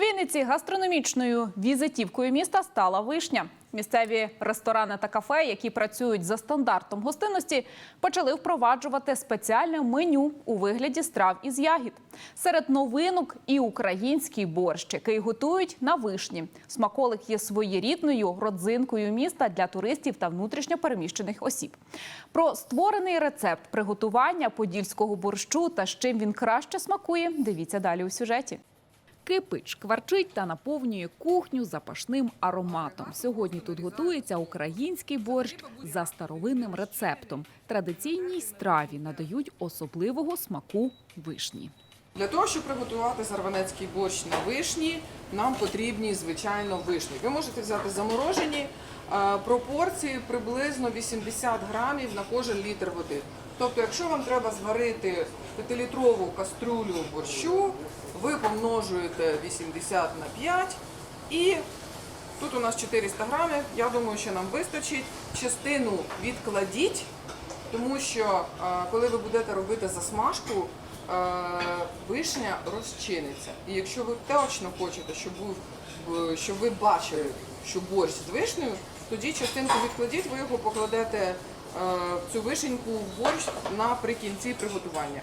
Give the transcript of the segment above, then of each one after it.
Вінниці гастрономічною візитівкою міста стала вишня. Місцеві ресторани та кафе, які працюють за стандартом гостинності, почали впроваджувати спеціальне меню у вигляді страв із ягід. Серед новинок і український борщ, який готують на вишні. Смаколик є своєрідною родзинкою міста для туристів та внутрішньопереміщених осіб. Про створений рецепт приготування подільського борщу та з чим він краще смакує. Дивіться далі у сюжеті. Кипить, шкварчить та наповнює кухню запашним ароматом. Сьогодні тут готується український борщ за старовинним рецептом. Традиційній страві надають особливого смаку вишні. Для того, щоб приготувати зарванецький борщ на вишні, нам потрібні, звичайно, вишні. Ви можете взяти заморожені е, пропорції приблизно 80 грамів на кожен літр води. Тобто, якщо вам треба зварити 5-літрову каструлю борщу, ви помножуєте 80 на 5 і тут у нас 400 грамів. Я думаю, що нам вистачить. Частину відкладіть, тому що е, коли ви будете робити засмажку, е, вишня розчиниться. І якщо ви точно хочете, щоб ви бачили, що борщ з вишнею, тоді частинку відкладіть, ви його покладете е, цю вишеньку в борщ наприкінці приготування.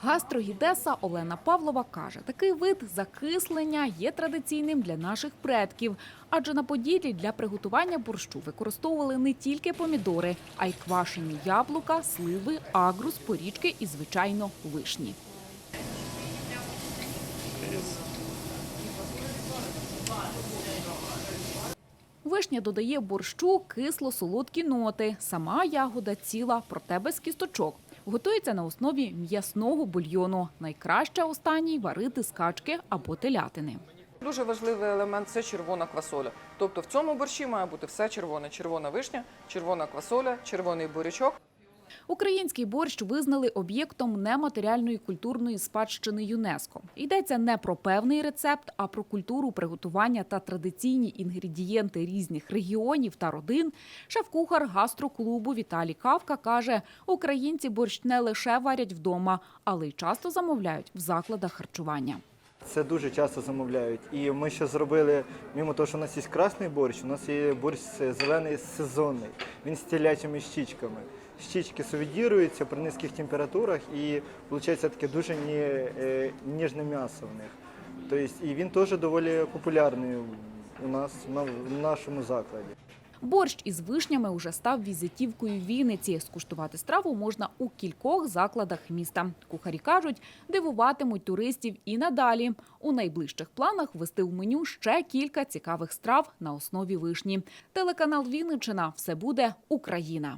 Гастрогідеса Олена Павлова каже, такий вид закислення є традиційним для наших предків. Адже на Поділлі для приготування борщу використовували не тільки помідори, а й квашені яблука, сливи, агрус, порічки і, звичайно, вишні. Вишня додає борщу кисло-солодкі ноти. Сама ягода ціла, проте без кісточок. Готується на основі м'ясного бульйону. Найкраще останній варити з качки або телятини. Дуже важливий елемент це червона квасоля. Тобто в цьому борщі має бути все червоне: червона вишня, червона квасоля, червоний бурячок. Український борщ визнали об'єктом нематеріальної культурної спадщини ЮНЕСКО. Йдеться не про певний рецепт, а про культуру приготування та традиційні інгредієнти різних регіонів та родин. Шеф-кухар гастроклубу Віталій Кавка каже: українці борщ не лише варять вдома, але й часто замовляють в закладах харчування. Це дуже часто замовляють. І ми ще зробили, мимо того, що у нас є красний борщ, у нас є борщ зелений сезонний. Він з телячими щічками. Щічки сувідіруються при низьких температурах і виходить таке дуже ні- е, ніжне м'ясо в них. Тобто, і він теж доволі популярний у нас на- в нашому закладі. Борщ із вишнями уже став візитівкою Вінниці. Скуштувати страву можна у кількох закладах міста. Кухарі кажуть, дивуватимуть туристів і надалі. У найближчих планах ввести в меню ще кілька цікавих страв на основі вишні. Телеканал Вінничина все буде Україна.